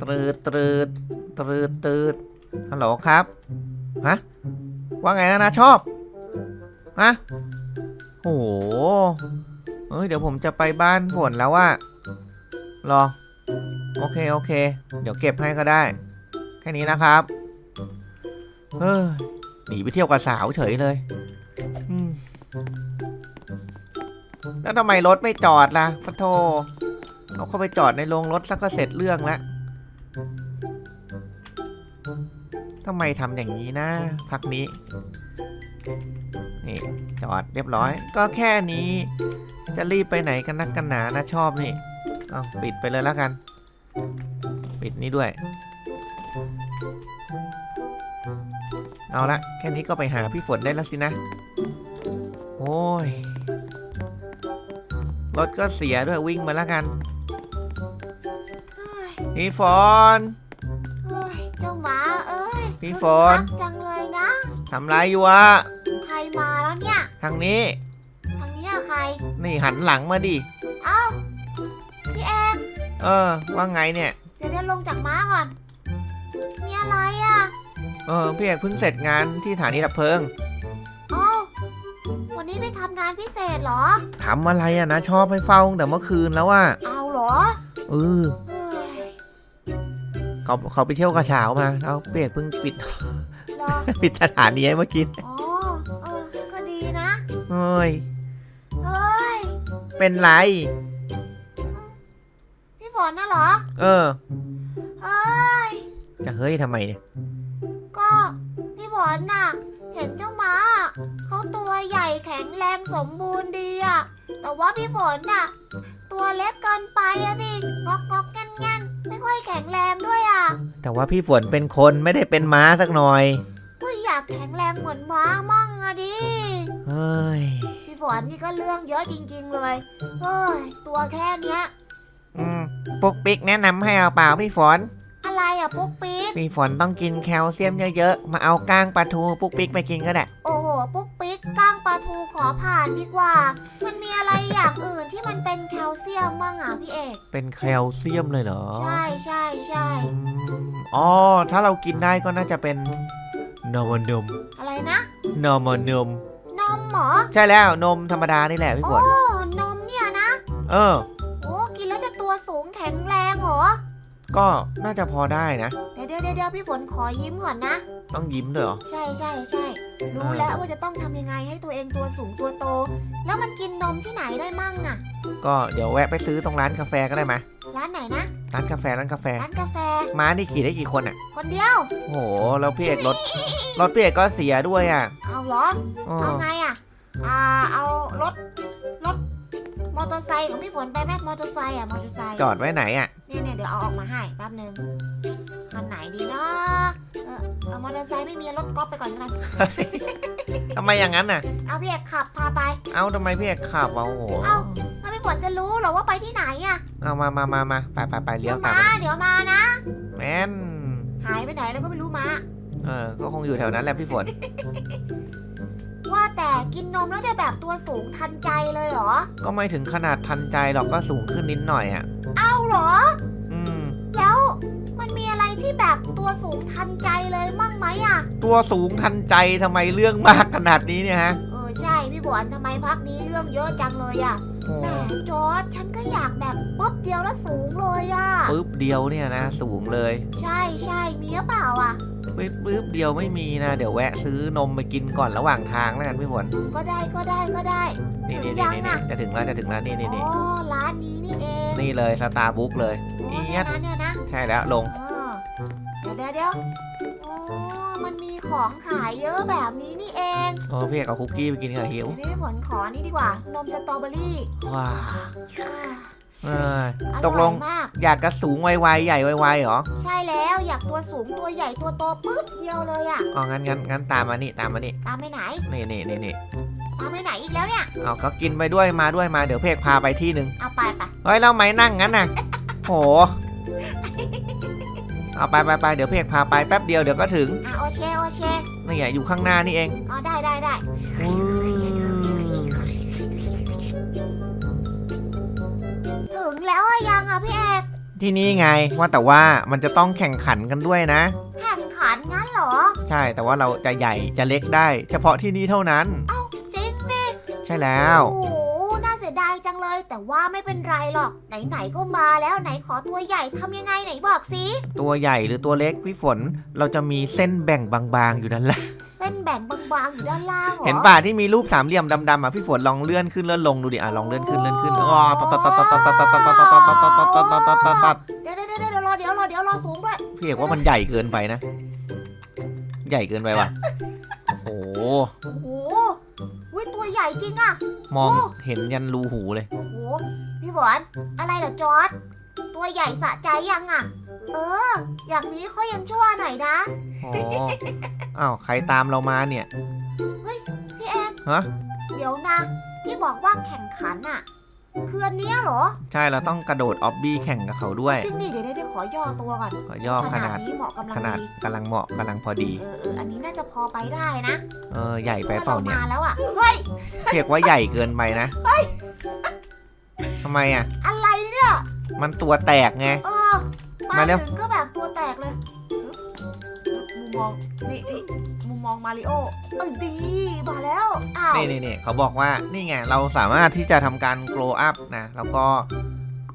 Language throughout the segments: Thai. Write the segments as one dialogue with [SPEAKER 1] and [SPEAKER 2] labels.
[SPEAKER 1] ตรืดตรืดตรืดตืดฮัลโหลครับ ฮะ ว่าไงนะนะชอบ ฮะ โอ้โหเอ้ยเดี๋ยวผมจะไปบ้านฝนแล้วว่ารอ โอเค โอเค เดี๋ยวเก็บให้ก็ได้ แค่นี้นะครับ เฮ้ย หนีไปเที่ยวกับสาวเฉยเลยแล้วทำไมรถไม่จอดล่ะพะโท เอาเข้าไปจอดในโรงรถสักก็เสร็จเรื่องแล้ว ทำไมทำอย่างนี้นะ พักนี้ นี่ จอดเรียบร้อย ก็แค่นี้ จะรีบไปไหนกันนักกันหนานะชอบนี่ เอาปิดไปเลยแล้วกัน ปิดนี้ด้วย เอาละแค่นี้ก็ไปหาพี่ฝนได้แล้วสินะ โอ้ย รถก็เสียด้วยวิ่งมาแล้วกัน
[SPEAKER 2] เฮ้ย
[SPEAKER 1] พี่ฝน
[SPEAKER 2] เฮ้ยเจ้าหมาเอ้ย
[SPEAKER 1] พี่
[SPEAKER 2] คึก
[SPEAKER 1] ฝน
[SPEAKER 2] คักจังเลยนะ
[SPEAKER 1] ทำไรอยู่วะ
[SPEAKER 2] ใครมาแล้วเนี่ย
[SPEAKER 1] ทางนี้
[SPEAKER 2] ทางเนี้ยใคร
[SPEAKER 1] นี่หันหลังมาดิ
[SPEAKER 2] เอ้า พี่เอก
[SPEAKER 1] เออ ว่าไงเนี่ย
[SPEAKER 2] เดี๋ยวเดี๋ยวลงจากม้าก่อน มีอะไรอะ
[SPEAKER 1] เออ พี่เอกเพิ่งเสร็จงานที่สถานีดับเพลิง
[SPEAKER 2] เอ้าวันนี้ไปทำงานพิเศษเหรอ
[SPEAKER 1] ทำอะไรอะนะชอบให้เฝ้าตั้งแต่เมื่อคืนแล้วว่า
[SPEAKER 2] เอาเหรอ
[SPEAKER 1] เออ
[SPEAKER 2] เฮ้ย
[SPEAKER 1] เขาเขาไปเที่ยวกระเช้ามาแล้วพี่เอกเพิ่งปิด
[SPEAKER 2] เหรอ
[SPEAKER 1] ปิดสถานีให้เมื่อกี้
[SPEAKER 2] อ๋อ เออ ก็ดีนะ
[SPEAKER 1] เฮ้ย
[SPEAKER 2] เฮ้ย
[SPEAKER 1] เป็นไร
[SPEAKER 2] พี่ฝนน่ะเหรอ
[SPEAKER 1] เออ
[SPEAKER 2] เฮ้ย
[SPEAKER 1] จะเฮ้ยทำไมเนี่ย
[SPEAKER 2] ก็พี่ฝนน่ะ เห็นเจ้าม้าเขาตัวใหญ่แข็งแรงสมบูรณ์ดีอะแต่ว่าพี่ฝนน่ะ ตัวเล็กเกินไปอะสิงอกงอกแง่นแง่น ไม่ค่อยแข็งแรงด้วยอะ
[SPEAKER 1] แต่ว่าพี่ฝนเป็นคนไม่ได้เป็นม้าสักหน่อย
[SPEAKER 2] ก็อยากแข็งแรงเหมือนม้ามั่งอะดิ
[SPEAKER 1] เฮ้ย
[SPEAKER 2] พี่ฝนนี่ก็เรื่องเยอะจริง ๆ เลยเฮ้ยตัวแค่เนี้ย
[SPEAKER 1] อืมปุ๊กปิ๊กแนะนำให้เอาเปล่าพี่ฝน
[SPEAKER 2] อะไรอะปุ๊กปิ๊ก
[SPEAKER 1] พี่ฝนต้องกินแคลเซียมเยอะๆ มาเอาก้างปลาทูปุ๊กปิ๊กไปกินก็ได้
[SPEAKER 2] โอ้โห ปุ๊กปิ๊กก้างปลาทูขอผ่านดีกว่า มันมีอะไรอย่างอื่นที่มันเป็นแคลเซียมมั่งอะพี่เอก
[SPEAKER 1] เป็นแคลเซียมเลยเหรอ
[SPEAKER 2] ใช่ใช่ใช่
[SPEAKER 1] อืมอ๋อ ถ้าเรากินได้ก็น่าจะเป็นนมนม
[SPEAKER 2] อะไรนะ
[SPEAKER 1] นมนม
[SPEAKER 2] นมเหรอ
[SPEAKER 1] ใช่แล้วนมธรรมดานี่แหละพี่ฝ
[SPEAKER 2] โอ้
[SPEAKER 1] น
[SPEAKER 2] นมเนี่ยนะ
[SPEAKER 1] เออ
[SPEAKER 2] โอ้กินแล้วจะตัวสูงแข็งแรงเหรอ
[SPEAKER 1] ก็น่าจะพอได้นะ
[SPEAKER 2] เดี๋ยวเดี๋ยวเดี๋ยวเดี๋ยวพี่ฝนขอยิ้มก่อนนะ
[SPEAKER 1] ต้องยิ้มด้วยเหรอ
[SPEAKER 2] ใช่ใช่ใช่รู้แล้วว่าจะต้องทำยังไงให้ตัวเองตัวสูงตัวโต แล้วมันกินนมที่ไหนได้มั่งอะ
[SPEAKER 1] ก็เดี๋ยวแวะไปซื้อตรงร้านกาแฟก็ได้ไหม
[SPEAKER 2] ร้านไหนนะ
[SPEAKER 1] ร้านกาแฟร้านกาแฟ
[SPEAKER 2] ร้านกาแฟ
[SPEAKER 1] ม้านี่ขี่ได้กี่คนอะ
[SPEAKER 2] คนเดียว
[SPEAKER 1] โอ้โหแล้วพี่เอกรถ รถพี่เอกก็เสียด้วยอะ
[SPEAKER 2] เอาเหรอ
[SPEAKER 1] อ๋อ
[SPEAKER 2] เอาไงอะอ่า เอารถรถ มอเตอร์ไซค์ของพี่ฝนไปไหมมอเตอร์ไซค์อะมอเตอร์ไซค์
[SPEAKER 1] จอดไว้ไหนอะ
[SPEAKER 2] เนี่ยเนี่ยเดี๋ยวเอาออกมาให้แป๊บหนึงคันไหนดีนะเออเอามอเตอร์ไซค์ไม่มีรถก๊อปไปก่อนกัน
[SPEAKER 1] ทำไมอย่างนั้นน่ะ
[SPEAKER 2] เอาพี่เอกขับพาไป
[SPEAKER 1] เอ้าทำไมพี่เอกขับอะโอ้โห
[SPEAKER 2] เอ้าแล้วพี่ฝนจะรู้เหรอว่าไปที่ไหนอะ
[SPEAKER 1] เอามามามามาไปไปไปเลี้ยวตาม
[SPEAKER 2] มา
[SPEAKER 1] มา
[SPEAKER 2] เดี๋ยวมานะ
[SPEAKER 1] แมน
[SPEAKER 2] หายไปไหนแล้วก็ไม่รู้มา
[SPEAKER 1] เออก็คงอยู่แถวนั้นแหละพี่ฝน
[SPEAKER 2] ว่าแต่กินนมแล้วจะแบบตัวสูงทันใจเลยเหรอ
[SPEAKER 1] ก็ไม่ถึงขนาดทันใจหรอกก็สูงขึ้นนิดหน่อยอะ
[SPEAKER 2] เอาเหรอ
[SPEAKER 1] อืม
[SPEAKER 2] แล้วมันมีอะไรที่แบบตัวสูงทันใจเลยมั่งไหมอะ
[SPEAKER 1] ตัวสูงทันใจทำไมเรื่องมากขนาดนี้เนี่ยฮะ
[SPEAKER 2] เออใช่พี่ฝนทำไมพักนี้เรื่องเยอะจังเลยอะ
[SPEAKER 1] โอ้
[SPEAKER 2] แหมจอร์ดฉันก็อยากแบบปุ๊บเดียวแล้วสูงเลยอะ
[SPEAKER 1] ปึ๊บเดียวเนี่ยนะ สูงเลย
[SPEAKER 2] ใช่ใช่มีหรือเปล่าอะ
[SPEAKER 1] ปึ๊บปึ๊บเดียวไม่มีนะ เดี๋ยวแวะซื้อนมไปกินก่อนระหว่างทางแล้วกันพี่ฝน
[SPEAKER 2] ก็ได้ก็ได้ก็ได้
[SPEAKER 1] นี่นี่นี่
[SPEAKER 2] ยัง
[SPEAKER 1] นี่ะจะถึงแล้วจะถึงแล้วนี่นี่นี่
[SPEAKER 2] อ๋อร้านนี้นี่เอง
[SPEAKER 1] นี่เลยสตาร์บุ๊กเลย
[SPEAKER 2] โอ้
[SPEAKER 1] เอี
[SPEAKER 2] เนี่ยนะเนี่ยนะ
[SPEAKER 1] ใช่แล้วลง
[SPEAKER 2] เออเดี๋ยวเดี๋ยวเดี๋ยวโอ้มันมีของขายเยอะแบบนี้นี่เอง
[SPEAKER 1] โอ้พี่เอกเอาคุกกี้ไปกินกับหิว
[SPEAKER 2] เดี๋ยวนี้ฝนขอนี่ดีกว่า นมสตรอเบอรี่
[SPEAKER 1] ว้า เออ
[SPEAKER 2] อ
[SPEAKER 1] ตกล
[SPEAKER 2] ร่อ
[SPEAKER 1] ง
[SPEAKER 2] ยมาก
[SPEAKER 1] อยากกระสูงไวๆใหญ่ไวๆเหรอ
[SPEAKER 2] ใช่แล้วอยากตัวสูงตัวใหญ่ตัวโตปุ๊บเดียวเลยอะ
[SPEAKER 1] อ๋องั้นงั้นงั้นตามมานี่ตามมานี่
[SPEAKER 2] ตามไปไหน
[SPEAKER 1] นี่นี่นี่นี่
[SPEAKER 2] ตามไปไหนอีกแล้วเนี่ย
[SPEAKER 1] เอาก็กินไปด้วยมาด้วยมาเดี๋ยวเพกพาไปที่หนึ่ง
[SPEAKER 2] เอาไปไป
[SPEAKER 1] เฮ้ยเราไหมนั่งงั้นน่ะโหเอาไปไปไปเดี๋ยวเพกพาไปแป๊บเดียวเดี๋ยวก็ถึง
[SPEAKER 2] อะโอเชโอเช
[SPEAKER 1] นี่ไงอยู่ข้างหน้านี่เอง
[SPEAKER 2] อ๋อได้ได้ได้
[SPEAKER 1] อืม ที่นี่ไงว่าแต่ว่ามันจะต้องแข่งขันกันด้วยนะ
[SPEAKER 2] แข่งขันงั้นเหรอ
[SPEAKER 1] ใช่แต่ว่าเราจะใหญ่จะเล็กได้ เฉพาะที่นี่เท่านั้น
[SPEAKER 2] จริงดิ
[SPEAKER 1] ใช่แล้ว
[SPEAKER 2] โอ้โหน่าเสียดายจังเลย แต่ว่าไม่เป็นไรหรอก ไหนๆก็มาแล้วไหนขอตัวใหญ่ทำยังไงไหนบอกสิ
[SPEAKER 1] ตัวใหญ่หรือตัวเล็กพี่ฝนเราจะมีเส้นแบ่งบางๆอยู่นั่นแหละ
[SPEAKER 2] เส้นแบ่งบางๆอยู่ด้านล่างเหรอ
[SPEAKER 1] เห็นป่าที่มีรูปสามเหลี่ยมดำๆอะพี่ฝนลองเลื่อนขึ้นเลื่อนลงดูดิอะลองเลื่อนขึ้นเลื่อนขึ้นอ๋อปั๊บปั๊บปั๊บปั๊บปั๊บปั๊บปั๊บปั๊บปั๊บปั๊บปั๊บปั๊บปั๊บปั๊บปั๊บปั๊บปั๊บ
[SPEAKER 2] เดี๋ยวเดี๋ยวเดี๋ยวเดี๋ยวรอเดี๋ยวรอเดี๋ยวรอสูงด้วย
[SPEAKER 1] พี่เอกว่ามันใหญ่เกินไปนะ ใหญ่เกินไปว่ะโอ้โห
[SPEAKER 2] โอ้โหอุ้ยตัวใหญ่จริงอะ
[SPEAKER 1] มองเห็นยันรูหูเลย
[SPEAKER 2] โอ้โหพี่ฝนอะไรเหรอจอร์ดตัวใหญ่สะใจยังอะเออ อย่างนี้เขายังชั่วหน่อยนะ
[SPEAKER 1] อ๋ออ้าวใครตามเรามาเนี่ย
[SPEAKER 2] พี่เอก
[SPEAKER 1] ฮะ
[SPEAKER 2] เดี๋ยวนะพี่บอกว่าแข่งขันอะคืออันเนี้ยเหรอ
[SPEAKER 1] ใช่เราต้องกระโดดออบบี้แข่งกับเขาด้วย
[SPEAKER 2] จริงดิเดี๋ยวเดี๋ยวเดี๋ยวขอย่อตัวก่อน
[SPEAKER 1] ขอย่อขนาด
[SPEAKER 2] นี้เหมาะกำลัง
[SPEAKER 1] ขนาด
[SPEAKER 2] ดี
[SPEAKER 1] กำลังเหมาะกำลังพอดี
[SPEAKER 2] เออเอออันนี้น่าจะพอไปได้นะ
[SPEAKER 1] เออใหญ่ไปเปล่าเนี่ย
[SPEAKER 2] พระมาแล้วอะเฮ้ย
[SPEAKER 1] เรียกว่าใหญ่เกินไปนะทำไมอะ
[SPEAKER 2] อะไรเนี่ย
[SPEAKER 1] มันตัวแตกไง
[SPEAKER 2] เออ
[SPEAKER 1] มา
[SPEAKER 2] มา
[SPEAKER 1] เร็ว
[SPEAKER 2] ถึงก็แบบตัวแตกเลย มุมมองนี่นี่มุมมองมาริโอเอ้ยดีมาแล้วอ้าว
[SPEAKER 1] นี่นี่นี่เขาบอกว่านี่ไงเราสามารถที่จะทำการ grow up นะ แล้วก็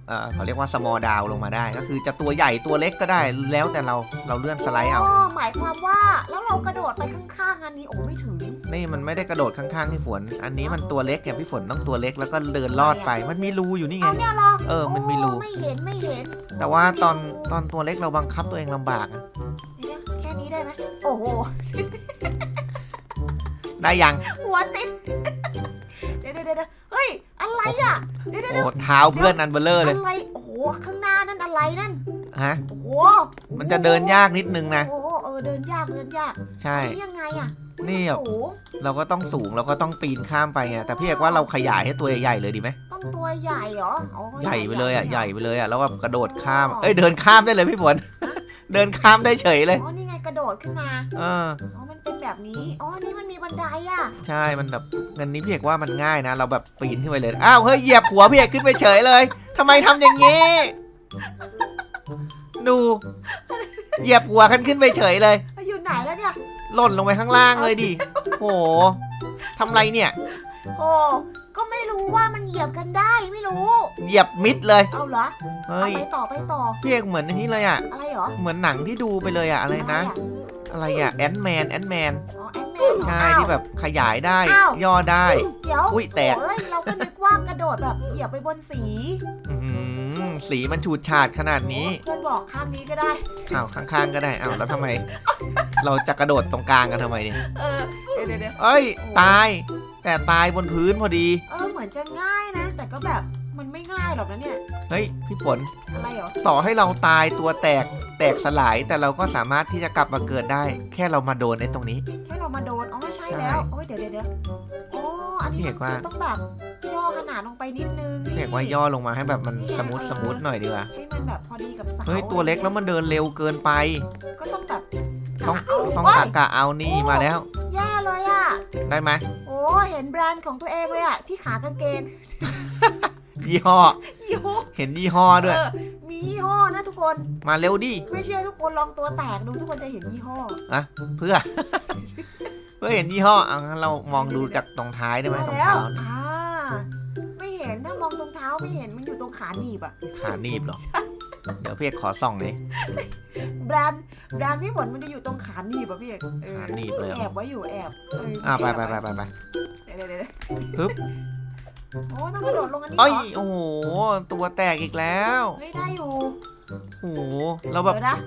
[SPEAKER 1] เออเขาเรียกว่า small down ลงมาได้ ก็คือจะตัวใหญ่ตัวเล็กก็ได้ แล้วแต่เราเราเลื่อนสไลด์เอา
[SPEAKER 2] อ๋อหมายความว่าแล้วเรากระโดดไปข้างๆอันนี้โอ้ไม่ถึง
[SPEAKER 1] นี่มันไม่ได้กระโดดข้างๆที่ฝน อันนี้มันตัวเล็กไงพี่ฝนต้องตัวเล็กแล้วก็เดินลอดไป มันมีรูอยู่นี่ไง
[SPEAKER 2] เอาเนี่ยเหรอ
[SPEAKER 1] เออมันมีรู
[SPEAKER 2] โไม่เห็นไม่เห็น
[SPEAKER 1] แต่ว่าตอนตอนตัวเล็กเราบังคับตัวเองลำบากอะ
[SPEAKER 2] เดี๋ยวแค่ นี้ได้ไหมโอ้โห
[SPEAKER 1] ได้ยัง
[SPEAKER 2] หัวติด เดี๋ยวเดี๋ยวเดี๋ยวเฮ้ย อะไรอะ เดี๋ยวเดี๋ยว
[SPEAKER 1] โอ้
[SPEAKER 2] เดี๋ยว
[SPEAKER 1] เท้าเพื่อนอันเบลเลอร์เลย
[SPEAKER 2] อะไร โอ้โห ข้างหน้านั่นอะไรนั่น
[SPEAKER 1] ฮะ
[SPEAKER 2] โอ้โห
[SPEAKER 1] มันจะเดินยากนิดนึงนะ
[SPEAKER 2] โอ้โห เออ เดินยาก เดินยาก
[SPEAKER 1] ใช่
[SPEAKER 2] อันนี้ยังไงอะอุ๊ย
[SPEAKER 1] นี่
[SPEAKER 2] มั
[SPEAKER 1] อะ
[SPEAKER 2] สูง
[SPEAKER 1] เราก็ต้องสูงเราก็ต้องปีนข้ามไปไงแต่พี่เอกว่าเราขยายให้ตัวใหญ่ๆเลยดีไหม
[SPEAKER 2] ต้องตัวใหญ่เหรออ๋อ
[SPEAKER 1] ใหญ่ไปเลยอะใหญ่ไปเลยอะแล้วแบบกระโดดข้าม
[SPEAKER 2] อ๋อ
[SPEAKER 1] เอ้ยเดินข้ามได้เลยพี่ฝน เดินข้ามได้เฉยเลย
[SPEAKER 2] อ๋อนี่ไงกระโดดขึ้นมา
[SPEAKER 1] เออ
[SPEAKER 2] อ๋อ มันเป็นแบบนี้ อ๋อ นี่มันมีบันไดอะ
[SPEAKER 1] ใช่ มันแบบเงินนี้พี่เอกว่ามันง่ายนะ เราแบบปีนขึ้นไปเลย อ้าว เฮ้ย เหยียบหัวพี่เอกขึ้นไปเฉยเลย ทำไมทำอย่างนี้ ดู เหยียบหัวขึ้นขึ้นไปเฉยเลย
[SPEAKER 2] อยู่ไหนแล้วเนี่ย
[SPEAKER 1] หล่นลงไปข้างล่างเลยดิโหทำไรเนี่ย
[SPEAKER 2] โอ้ก็ไม่รู้ ว่ามันเหยียบกันได้ไม่รู้
[SPEAKER 1] เหยียบมิดเลย
[SPEAKER 2] เอาเหรอ
[SPEAKER 1] เฮ้
[SPEAKER 2] เอา
[SPEAKER 1] ย
[SPEAKER 2] ไปต่อไปต่อ
[SPEAKER 1] พี่เอกเหมือนอันนี้เลยอะ
[SPEAKER 2] อะไรเหรอ
[SPEAKER 1] เหมือนหนังที่ดูไปเลยอะอะไรนะ
[SPEAKER 2] อ
[SPEAKER 1] อะไรอะแอนแมนแอนแมน
[SPEAKER 2] อ๋อแอนแมน
[SPEAKER 1] ใช่ที่แบบขยายได้
[SPEAKER 2] อ้าว
[SPEAKER 1] ย่อได้
[SPEAKER 2] เดี๋ยว
[SPEAKER 1] อุ๊ยแตก
[SPEAKER 2] เอ้ยเราก็นึกว่ากระโดดแบบเหยียบไปบนสี
[SPEAKER 1] อื้อหือสีมันฉูดฉาดขนาดนี้
[SPEAKER 2] เพื่อนบอกข้างนี้ก็ได้
[SPEAKER 1] อ้าวข้างๆก็ได้อ้าวแล้วทำไมเราจะกระโดดตรงกลางกันทำไมเนี่ย
[SPEAKER 2] เออ เดี๋ยวเดี๋ยวเดี๋ยว
[SPEAKER 1] เอ้ย ตาย แต่ตายบนพื้นพอดี
[SPEAKER 2] เออเหมือนจะง่ายนะ แต่ก็แบบมันไม่ง่ายหรอกนะเนี่ย
[SPEAKER 1] เฮ้ย พี่ฝน
[SPEAKER 2] อะไรเหรอ
[SPEAKER 1] ต่อให้เราตายตัวแตกแตกสลาย แต่เราก็สามารถที่จะกลับมาเกิดได้ แค่เรามาโดนในตรงนี้
[SPEAKER 2] แค่เรามาโดน อ๋อไม่ใช่
[SPEAKER 1] ใช่
[SPEAKER 2] แล้ว โอ้ยเดี๋ยวเดี๋ยวเดี๋ยวโอ้อันนี้
[SPEAKER 1] พี่
[SPEAKER 2] มั
[SPEAKER 1] เอนกว่า
[SPEAKER 2] คือต้องแบบย่อขนาดลงไปนิดนึง
[SPEAKER 1] เรียกว่าย่อลงมาให้แบบมันสมูทสมูทหน่อยดีกว่า
[SPEAKER 2] ให้มันแบบพอดีกับเสา
[SPEAKER 1] เฮ้ย ตัวเล็กแล้วมันเดินเร็วเกินไป
[SPEAKER 2] ก็ต้องแบบ
[SPEAKER 1] ต้อง
[SPEAKER 2] กะเอา
[SPEAKER 1] ต้อง
[SPEAKER 2] โย
[SPEAKER 1] กะกะเอานี่มาแล้ว
[SPEAKER 2] แย่เลยอะ
[SPEAKER 1] ได้ไหม
[SPEAKER 2] โอ้เห็นแบรนด์ของตัวเองเลยอะ ที่ขากางเกง
[SPEAKER 1] ยี่ห้อ
[SPEAKER 2] ยี่ห้อ
[SPEAKER 1] เห็นยี่ห้อด้วย
[SPEAKER 2] เออมียี่ห้อนะทุกคน
[SPEAKER 1] มาเร็วดิ
[SPEAKER 2] ไม่เชื่อทุกคนลองตัวแตกดูทุกคนจะเห็นยี่ห้อ
[SPEAKER 1] เพื่อ เพื่อเห็นยี่ห้อเอางั้นเรามองดูจากตรงท้ายได้ไหม
[SPEAKER 2] มา
[SPEAKER 1] ตรง
[SPEAKER 2] แล้ว
[SPEAKER 1] เท้าเนี่ย
[SPEAKER 2] อ่าไม่เห็นถ้ามองตรงเท้าไม่เห็นมันอยู่ตรงขาหนีบอะ
[SPEAKER 1] ขาหนีบเหรอ เดี๋ยวพี่เอกขอส่องหน่อย
[SPEAKER 2] แบรนด์แบรนด์พี่ฝนมันจะอยู่ตรงขาหนีบอะพี่เอกเออ
[SPEAKER 1] ขาหนีบเลยเหรอ
[SPEAKER 2] แอบไว้อยู่แอบเอ่า
[SPEAKER 1] ไป
[SPEAKER 2] แบ
[SPEAKER 1] ไป
[SPEAKER 2] ว้
[SPEAKER 1] ไปไปไป
[SPEAKER 2] เดี๋ยวเดี๋ยวเดี๋ยว
[SPEAKER 1] ฮึบ
[SPEAKER 2] โอ้ต้องกระโดดลงอันนี้เหร
[SPEAKER 1] เอ้ย
[SPEAKER 2] อ
[SPEAKER 1] โอ้โหตัวแตกอีกแล้ว
[SPEAKER 2] เฮ้ยได้อยู่
[SPEAKER 1] โอ้โหเราแบบ
[SPEAKER 2] เดี๋ยวนะ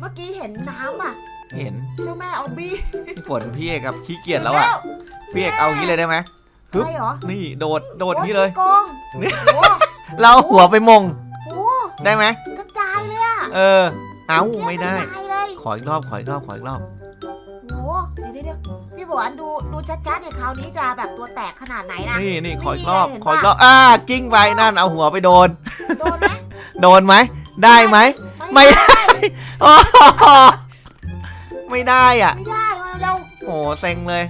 [SPEAKER 2] เมื่อกี้เห็นน้ำอะ
[SPEAKER 1] เห็น
[SPEAKER 2] เจ้าแม่เอาบี้
[SPEAKER 1] พี่ฝนพี่เอกกับขี้เกียจแล้วอะพี่เอกเอางี้เลยได้ไหม ฮึบ
[SPEAKER 2] อะไรเหรอ
[SPEAKER 1] นี่โดดโดด
[SPEAKER 2] โอ้
[SPEAKER 1] นี่เลย
[SPEAKER 2] ขี้โกง
[SPEAKER 1] นี่
[SPEAKER 2] โอ้
[SPEAKER 1] เราหัวไปมง
[SPEAKER 2] โห
[SPEAKER 1] ได้ไหม
[SPEAKER 2] กระจายเลยอะ
[SPEAKER 1] เออ เอาไม่ได้
[SPEAKER 2] กระจายเลย
[SPEAKER 1] ขออีกรอบขออีกรอบขออีกรอบ
[SPEAKER 2] โอ้เดี๋ยวเดี๋ยวเดี๋ยวพี่ฝนดูดูชัดๆเนี่ยคราวนี้จะแบบตัวแตกขนาดไหนนะ
[SPEAKER 1] นี่นี่ขออีกรอบ
[SPEAKER 2] นี่ไงเห็น
[SPEAKER 1] ขออีก
[SPEAKER 2] ปะ
[SPEAKER 1] รอบอ่ากิ้งไปนั่นเอาหัวไปโดน
[SPEAKER 2] โดนไหม
[SPEAKER 1] โดนไหมได้ไหม ไม่
[SPEAKER 2] ได้
[SPEAKER 1] โอ้โหไม่ได้อะ
[SPEAKER 2] ไม่ได้มาเร็ว
[SPEAKER 1] โอ้เซ็งเลย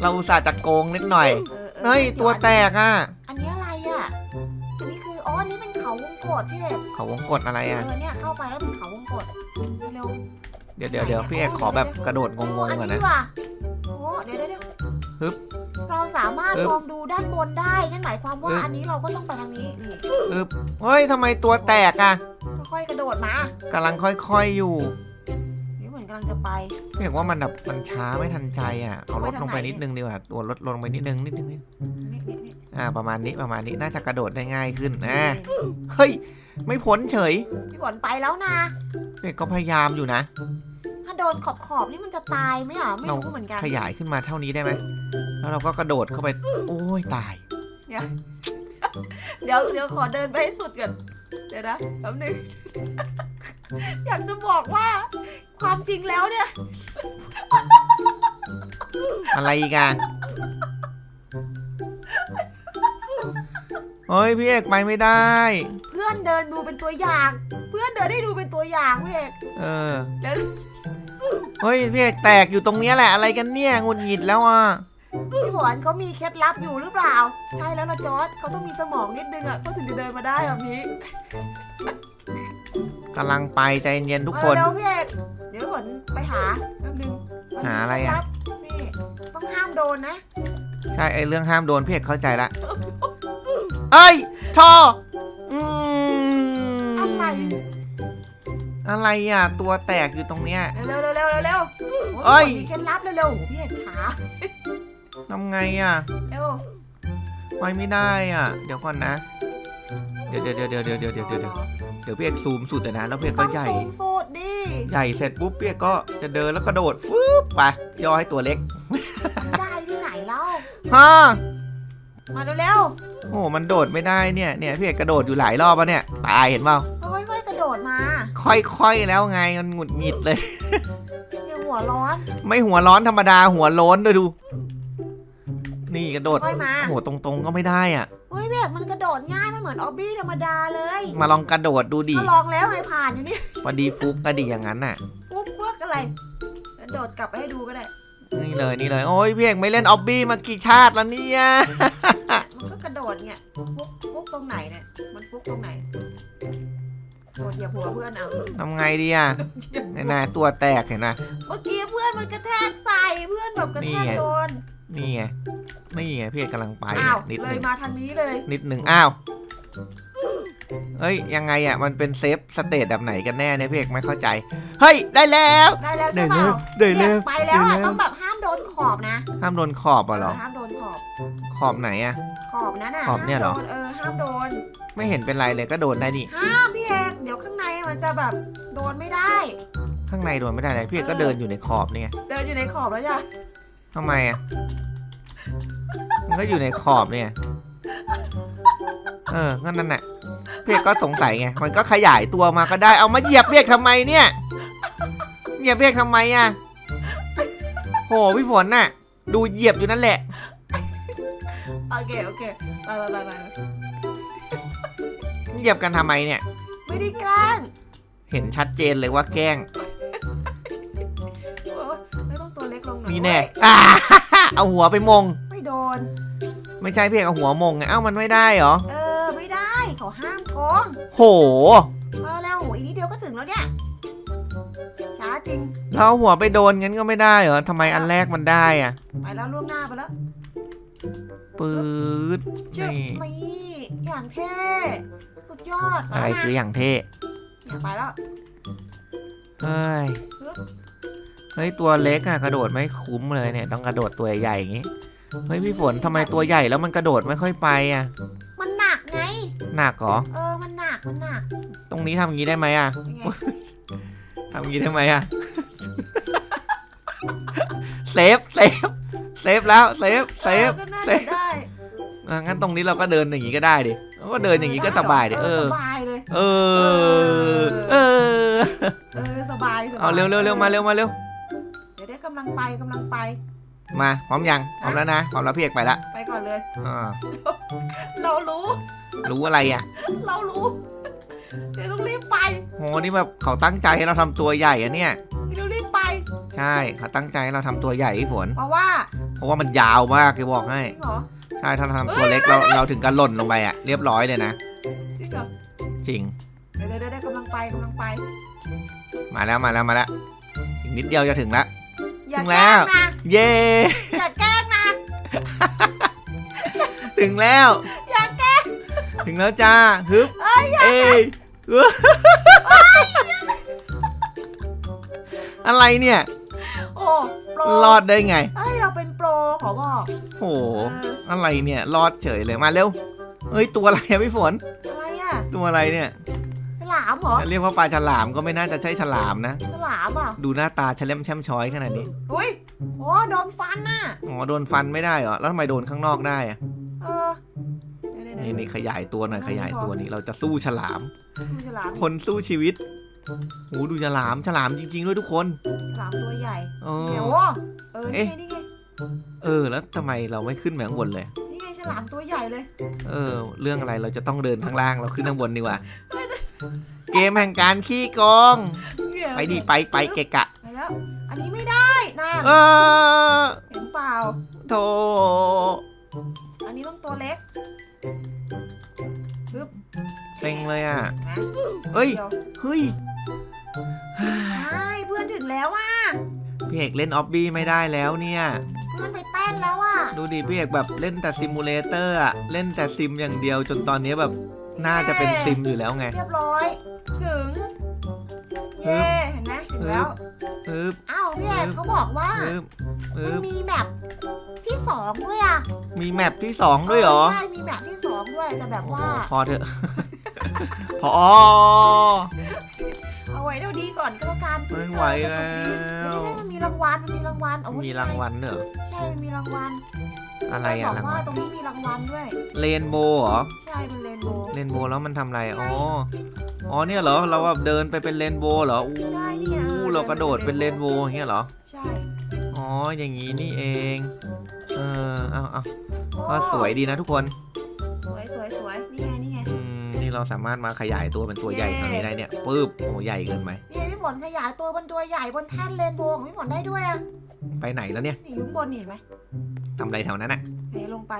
[SPEAKER 1] เราอุตส่าห์จะโกงนิดหน่อย
[SPEAKER 2] ออออ
[SPEAKER 1] เฮ้ย
[SPEAKER 2] ดี๋
[SPEAKER 1] ตัวแตกอะ
[SPEAKER 2] อันนี้อะไรอะอันนี้คืออ๋ออันนี้เกดพี่เอก
[SPEAKER 1] เขาวงกดอะไร
[SPEAKER 2] เอ
[SPEAKER 1] อะ
[SPEAKER 2] อเนี่ยเข้าไปแล้วเป็นเขาวงกดเร็ว
[SPEAKER 1] เดี๋ยวเดี๋ยวเดี๋ยวพี่เอกขอแบบกระโดดงงๆก่อน
[SPEAKER 2] อัน
[SPEAKER 1] นะ
[SPEAKER 2] นี้ว่ะโอ้เดี๋ยวเดี๋ยวเดี๋ยว
[SPEAKER 1] ฮึบ
[SPEAKER 2] เราสามารถ
[SPEAKER 1] ฮึบ
[SPEAKER 2] มองดูด้านบนได้งั้นหมายความว่า
[SPEAKER 1] ฮึบ
[SPEAKER 2] อันนี้เราก็ต้องไปทางนี้นี่
[SPEAKER 1] เฮ้ยทำไมตัวแตกอะ
[SPEAKER 2] ค่อยๆกระโดดมากำ
[SPEAKER 1] ลังค่อยๆอยู่
[SPEAKER 2] นี่เหมือนกำลังจะไป
[SPEAKER 1] พี่เอกว่ามันแบบมันช้าไม่ทันใจอะเอาลดลงไป
[SPEAKER 2] ไปทางไหน
[SPEAKER 1] นิดนึงดีกว่าตัวลดลงไปนิดนึงนิดนึงนิด
[SPEAKER 2] นี่นี่นี่
[SPEAKER 1] อ่าประมาณนี้ประมาณนี้น่าจะกระโดดได้ง่ายขึ้นอ่าเฮ้ยไม่พ้นเฉย
[SPEAKER 2] พี่ฝนไปแล้วนะ
[SPEAKER 1] พี่เอกก็พยายามอยู่นะ
[SPEAKER 2] ถ้าโดนขอบขอบๆนี่มันจะตายไหมอะไม่รู้เหมือนกัน
[SPEAKER 1] ขยายขึ้นมาเท่านี้ได้ไหมแล้วเราก็กระโดดเข้าไปโอ้ยตาย
[SPEAKER 2] เดี๋ยวเดี๋ยวขอเดินไปให้สุดก่อน เดี๋ยวนะแป๊บนึง อยากจะบอกว่า ความจริงแล้วเนี่ย
[SPEAKER 1] อะไรอีกอะเฮ้ยพี่เอกไปไม่ได้
[SPEAKER 2] เพื่อนเดินดูเป็นตัวอย่าง เพื่อนเดินได้ดูเป็นตัวอย่างพี่เอก
[SPEAKER 1] เออ
[SPEAKER 2] แล้ว
[SPEAKER 1] เฮ้ยพี่เอกแตกอยู่ตรงเนี้ยแหละอะไรกันเนี่ยหงุดหงิดแล้วอะ
[SPEAKER 2] พี่ฝนเขามีเคล็ดลับอยู่หรือเปล่า ใช่แล้วละจอร์ดเขาต้องมีสมองนิดนึงอะเขาถึงจะเดินมาได้แบบนี้
[SPEAKER 1] กำลังไปใจเย็นๆทุกคน
[SPEAKER 2] มาเร็วพี่เอกเดี๋ยวฝนไปหาแป๊บนึงมันมี
[SPEAKER 1] หาอะไรอะ
[SPEAKER 2] เคล็ดลับนี่ต้องห้ามโดนนะ
[SPEAKER 1] ใช่ไอเรื่องห้ามโดนพี่เอกเข้าใจละเอ้ยท่ออืม
[SPEAKER 2] อะไร
[SPEAKER 1] อะไรอะ ตัวแตกอยู่ตรงเนี้ย
[SPEAKER 2] เร็วเร็วเร็วเร็วเร็ว
[SPEAKER 1] เอ้ย
[SPEAKER 2] มีเคล็ดลับเร็วๆพี่เอกช้า
[SPEAKER 1] ทำไงอะ
[SPEAKER 2] เร็ว
[SPEAKER 1] ไปไม่ได้อะ เดี๋ยวก่อนนะ เดี๋ยวเดี๋ยวเดี๋ยวเดี๋ยวเดี๋ยวเดี๋ยวเดี๋ยวเดี๋ยว เดี๋ยวพี่เอกซูมสุดเลยนะแล้วพี่เอก
[SPEAKER 2] ต้
[SPEAKER 1] ก็
[SPEAKER 2] อง
[SPEAKER 1] ใหญ่
[SPEAKER 2] ซูมสูดดิ
[SPEAKER 1] ใหญ่เสร็จปุ๊บพี่เอกก็จะเดินแล้วกระโดดฟืบไปย่อให้ตัวเล็ก
[SPEAKER 2] ได้ที่ไหนแล้ว
[SPEAKER 1] ฮะ
[SPEAKER 2] มาเร็ว
[SPEAKER 1] โอ้โหมันโดดไม่ได้เนี่ยเนี่ยพี่เอกกระโดดอยู่หลายรอบแล้วเนี่ยตายเห็นเปล่า
[SPEAKER 2] ๆค่อยๆกระโดดมา
[SPEAKER 1] ค่อยๆแล้วไงมันหงุดหงิดเลย
[SPEAKER 2] อย่าหัวร้อน
[SPEAKER 1] ไม่หัวร้อนธรรมดาหัวโล้นด้วยดู นี่กระโดด
[SPEAKER 2] ค่อยมา
[SPEAKER 1] โอ้โหตรงๆก็ไม่ได้อะ
[SPEAKER 2] เฮ้ยพี่เอกมันกระโดดง่าย มันเหมือนออบบี้ธรรมดาเลย
[SPEAKER 1] มาลองกระโดดดูดิ
[SPEAKER 2] ก็ลองแล้วไงผ่านอยู่นี่
[SPEAKER 1] พอดีฟุกก็ดีอย่างนั้นน่ะ
[SPEAKER 2] ปุ๊บพวกอะไรกระโดดกลับไปให้ดูก็ได้
[SPEAKER 1] นี่เลยนี่เลยโอ้ยพี่เอกไม่เล่นออบบี้มากี่ชาติแล้วเนี่ย
[SPEAKER 2] มันก็กระโดดเนี่ยฟุกฟุกตรงไหนเนี่ยมันฟุกตรงไหนโดดเหยียบหัวเพื่อนเอา
[SPEAKER 1] ทำไงดีอะ
[SPEAKER 2] เหยียบ
[SPEAKER 1] เนี่ยนะตัวแตกเห็นไหม
[SPEAKER 2] เมื่อกี้เพื่อนมันกระแทกใส่เพื่อนแบบกระแทก
[SPEAKER 1] นี่ไง
[SPEAKER 2] โดน
[SPEAKER 1] นี่ไง นี่ไงพี่เอกกำลังไป
[SPEAKER 2] อ้า
[SPEAKER 1] เนี่
[SPEAKER 2] วย
[SPEAKER 1] นิด
[SPEAKER 2] เล
[SPEAKER 1] นึ
[SPEAKER 2] ย
[SPEAKER 1] ง
[SPEAKER 2] มาทางนี้เลย
[SPEAKER 1] นิดนึงอ้าวเอ้ย ยังไงอะ มันเป็นเซฟสเตตแบบไหนกันแน่เนี่ยพี่เอกไม่เข้าใจ เฮ้ย ได้แล้ว
[SPEAKER 2] ได้แล้วใช่เปล่า
[SPEAKER 1] ได้แล้ว
[SPEAKER 2] เนี่ยไปแล้วอะ
[SPEAKER 1] ได้แล้ว
[SPEAKER 2] ต้องแบบห้ามโดนขอบนะ
[SPEAKER 1] ห้ามโดนขอบอะเหรอ
[SPEAKER 2] ห้ามโดนขอบ
[SPEAKER 1] ขอบไหนอะ
[SPEAKER 2] ขอบนั้นน่ะ
[SPEAKER 1] ขอบเนี่ยเหรอ
[SPEAKER 2] ห้ามโดนเออห้ามโดน
[SPEAKER 1] ไม่เห็นเป็นไรเลยก็โดนได้นี่
[SPEAKER 2] ห้ามพี่เอกเดี๋ยวข้างในมันจะแบบโดนไม่ได้
[SPEAKER 1] ข้างในโดนไม่ได้เลยพี่เอกก็เดินอยู่ในขอบเนี่ย
[SPEAKER 2] เดินอยู่ในขอบแล้วจ้ะ
[SPEAKER 1] ทำไมอะ มันก็อยู่ในขอบเนี่ย เอองั้นนั่นแหละพี่เอกก็สงสัยไง มันก็ขยายตัวมาก็ได้ เอามาเหยียบเรียกทำไมเนี่ย เหยียบเรียกทำไมอะ โหพี่ฝนน่ะ ดูเหยียบอยู่นั่นแหละ
[SPEAKER 2] โอเคโอเคไปไปไปไป
[SPEAKER 1] เหยียบกันทำไมเนี่ย
[SPEAKER 2] ไม่ได้แกล้ง
[SPEAKER 1] เห็นชัดเจนเลยว่าแกล้ง
[SPEAKER 2] น่อย
[SPEAKER 1] นี่แน่
[SPEAKER 2] เว้ย
[SPEAKER 1] อ่าเอาหัวไปมง
[SPEAKER 2] ไม่โดน
[SPEAKER 1] ไม่ใช่พี่เอกเอาหัวมงไงเอ้ามันไม่ได้เหรอ
[SPEAKER 2] เออไม่ได้เขาห้ามโกง
[SPEAKER 1] โห
[SPEAKER 2] มาแล้วโอ้ยอีกนิดเดียวก็ถึงแล้วเนี่ย ช้าจริง
[SPEAKER 1] เราเอาหัวไปโดนงั้นก็ไม่ได้เหรอทำไมอันแรกมันได้อะ
[SPEAKER 2] ไปแล้วล่วงหน้าไปแล้ว
[SPEAKER 1] ปืด
[SPEAKER 2] จึ๊บ
[SPEAKER 1] นี่
[SPEAKER 2] นี่อย่างเท่ สุดยอด
[SPEAKER 1] อะไร
[SPEAKER 2] มาแล้ว
[SPEAKER 1] คือ
[SPEAKER 2] นะ
[SPEAKER 1] อย่างเท่
[SPEAKER 2] เนี่ยไปแล้ว
[SPEAKER 1] เฮ้ย
[SPEAKER 2] ฮึบ
[SPEAKER 1] เฮ้ยตัวเล็กอะกระโดดไม่คุ้มเลยเนี่ยต้องกระโดดตัวใหญ่อย่างงี้เฮ้ยพี่ฝนทำไมตัวใหญ่แล้วมันกระโดดไม่ค่อยไปอะ
[SPEAKER 2] มันหนักไง
[SPEAKER 1] หนักเหรอ
[SPEAKER 2] เออ มันหนัก มันหนัก
[SPEAKER 1] ตรงนี้ทำอย่างงี้ได้ไหมอะ
[SPEAKER 2] ยังไง
[SPEAKER 1] ทำอย่างงี้ได้ไหมอะเซฟเซฟเซฟแล้วเซฟเซฟ
[SPEAKER 2] ออก็น่า
[SPEAKER 1] เซ
[SPEAKER 2] จะ
[SPEAKER 1] ฟ
[SPEAKER 2] ได้
[SPEAKER 1] อะงั้นตรงนี้เราก็เดินอย่างงี้ก็ได้ดิเราก็เดินอย่างงี้ก็สบายดิเออ
[SPEAKER 2] สบายเลย
[SPEAKER 1] เออ เออ
[SPEAKER 2] เออสบายสบาย
[SPEAKER 1] เอาเร็วเร็วเร็วมาเร็วมาเร็ว
[SPEAKER 2] เดี๋ยวได้กำลังไปกำลังไป
[SPEAKER 1] มาพร้อมยังพร้อมแล้วนะพร้อมแล้วพี่เอกไปละ
[SPEAKER 2] ไปก่อนเลย
[SPEAKER 1] อ่า
[SPEAKER 2] เรารู้
[SPEAKER 1] รู้อะไรอะ
[SPEAKER 2] เรารู้เดี๋ยวต้องรีบไป
[SPEAKER 1] โหนี่แบบเขาตั้งใจให้เราทำตัวใหญ่อะเนี่ย
[SPEAKER 2] เดี๋ยวรีบไป
[SPEAKER 1] ใช่เขาตั้งใจให้เราทำตัวใหญ่พี่ฝน
[SPEAKER 2] เพราะว่า
[SPEAKER 1] เพราะว่ามันยาวมากจะบอกให้
[SPEAKER 2] จริงเหรอ
[SPEAKER 1] ใช่ถ้าเราทำตัวเล็กเราเราถึงกันหล่นลงไปอะเรียบร้อยเลยนะ
[SPEAKER 2] จริงเหรอ
[SPEAKER 1] จริง
[SPEAKER 2] เดี๋ยวเดี๋ยวเดี๋ยวกำลังไปกำลังไป
[SPEAKER 1] มาแล้วมาแล้วมาแล้วอีกนิดเดียวจะถึงละ
[SPEAKER 2] อย่า
[SPEAKER 1] ถึง
[SPEAKER 2] แก
[SPEAKER 1] แล้
[SPEAKER 2] ล้ง
[SPEAKER 1] ว
[SPEAKER 2] นะ
[SPEAKER 1] เย้
[SPEAKER 2] อย่าแกล้งนะ
[SPEAKER 1] ถึงแล้ว
[SPEAKER 2] อย่าแกล้ง
[SPEAKER 1] ถึงแล้วจ้าฮึบ
[SPEAKER 2] เอ้ยอย่า
[SPEAKER 1] เอ้ยเอ้ยอะไรเนี่ย
[SPEAKER 2] โอ้โปร
[SPEAKER 1] รอดได้ไง
[SPEAKER 2] เอ้ยเราเป็นโปรขอบอก
[SPEAKER 1] โอ้โห
[SPEAKER 2] เออ
[SPEAKER 1] อะไรเนี่ย รอดเฉยเลยมาเร็วเฮ้ยตัวอะไรอะพี่ฝน
[SPEAKER 2] อะไรอะ
[SPEAKER 1] ตัวอะไรเนี่ย
[SPEAKER 2] ฉ ลามเหรอ
[SPEAKER 1] จะเรียกว่าปลาฉลามก็ไม่น่าจะใช่ฉลามนะ
[SPEAKER 2] ฉลามอะ
[SPEAKER 1] ดูหน้าตาแฉลมแช่มช้อยขนาดนี้
[SPEAKER 2] อุ้ยโอ้โดนฟันน่ะ
[SPEAKER 1] อ๋อโดนฟันไม่ได้เหรอ แล้วทำไมโดนข้างนอกได้อะ
[SPEAKER 2] เออเดี๋ยวเดี๋ยว
[SPEAKER 1] นี่
[SPEAKER 2] เดี๋ยว
[SPEAKER 1] นี่ขยายตัวหน่อยขยายตัวนี่เราจะสู้ฉลาม
[SPEAKER 2] ดูฉลาม
[SPEAKER 1] คนสู้ชีวิตโอ้ดูฉลามฉลามจริง ๆ ด้วยทุกคน
[SPEAKER 2] ฉลามตัวใหญ่
[SPEAKER 1] เอ
[SPEAKER 2] เดี๋ยว
[SPEAKER 1] อ
[SPEAKER 2] เออ
[SPEAKER 1] เอ๊ะ
[SPEAKER 2] นี่ไงนี่ไง
[SPEAKER 1] เออ แล้วทำไมเราไม่ขึ้นแมข้างบนเลย
[SPEAKER 2] นี่ไงฉลามตัวใหญ่เลย
[SPEAKER 1] เออ เรื่องอะไรเราจะต้องเดินข้างล่างเราขึ้นข้างบนดีกว่า เกมแห่งการขี้โกง ไปดิไปไปเกะกะ
[SPEAKER 2] ไปแล้ว อันนี้ไม่ได้นะ
[SPEAKER 1] เออ
[SPEAKER 2] เห็นเปล่า
[SPEAKER 1] โธ่
[SPEAKER 2] อันนี้ต้องตัวเล็กปึ๊บ
[SPEAKER 1] เซ็งเลยอะ
[SPEAKER 2] นะ
[SPEAKER 1] เอ้ย
[SPEAKER 2] เดี๋ยว
[SPEAKER 1] เฮ้ย
[SPEAKER 2] ใช่เพื่อนถึงแล้วอะ
[SPEAKER 1] พี่เอกเล่นออบบี้ไม่ได้แล้วเนี่ย
[SPEAKER 2] เพื่อนไปเต้นแล้วอะ
[SPEAKER 1] ดูดิพี่เอกแบบเล่นแต่ซิมูเลเตอร์อะเล่นแต่ซิมอย่างเดียวจนตอนนี้แบบ น่าจะเป็นซิมอยู่แล้วไง
[SPEAKER 2] เรียบร้อย ถึง เย้เห็นไหมถึงแล้ว
[SPEAKER 1] ปึ๊บ
[SPEAKER 2] อ้าวพี่เอกเขาบอกว่า
[SPEAKER 1] ปึ๊บ
[SPEAKER 2] มัน
[SPEAKER 1] ปึ๊บ
[SPEAKER 2] มีแบบที่สองด้วยอะ
[SPEAKER 1] มีแมปที่สองด้วยเหรอ
[SPEAKER 2] ใช่มีแบบที่สองด้วยแต่แบบว่า
[SPEAKER 1] พอเถอะ พอ
[SPEAKER 2] เอาไว้เท่านี้ก่อนก็แล้วกัน
[SPEAKER 1] ไม่ไหวแล้ว
[SPEAKER 2] เดี๋ยวๆมันมีรางวัลมันมีรางวัลเอา
[SPEAKER 1] มี
[SPEAKER 2] นี่ไรา
[SPEAKER 1] งวัลเนอะ
[SPEAKER 2] ใช่มันมีรางวัล
[SPEAKER 1] อะไร
[SPEAKER 2] บ
[SPEAKER 1] อะ
[SPEAKER 2] อก
[SPEAKER 1] ราง
[SPEAKER 2] ว่า
[SPEAKER 1] วัล
[SPEAKER 2] ตรงนี้มีรางวัลด้วย
[SPEAKER 1] เรนโบว์เหรอ
[SPEAKER 2] ใช่เป็นเรนโบว์
[SPEAKER 1] เรนโบว์แล้วมันทำอะไรอะอ๋ออ๋อเนี่ยเหรอเราแบบเดินไปเป็นเรนโบว์เหรออู้
[SPEAKER 2] ใช่นี่ไงออ
[SPEAKER 1] เรากระโดดเป็นเรนโบว์อย่างเงี้ยเหรอ
[SPEAKER 2] ใช่
[SPEAKER 1] อ๋ออย่างงี้นี่เองเออเอาเอา
[SPEAKER 2] โอ้
[SPEAKER 1] ก็สวยดีนะทุกคน
[SPEAKER 2] สวยสวยส
[SPEAKER 1] เราสามารถมาขยายตัวเป็นตัวใหญ่เท่านี้ได้เนี่ยปึ๊บโอ้ใหญ่เกินไป
[SPEAKER 2] นี่ไงพี่ฝนขยายตัวบนตัวใหญ่บนแท่นเรนโบว์ของพี่ฝนได้ด้วยอะ
[SPEAKER 1] ไปไหนแล้วเนี่ย
[SPEAKER 2] นี่อยุ่ข้างบนนี่เห็นไหม
[SPEAKER 1] ทำอะไรแถวนั้นอะ
[SPEAKER 2] ไหนลงไป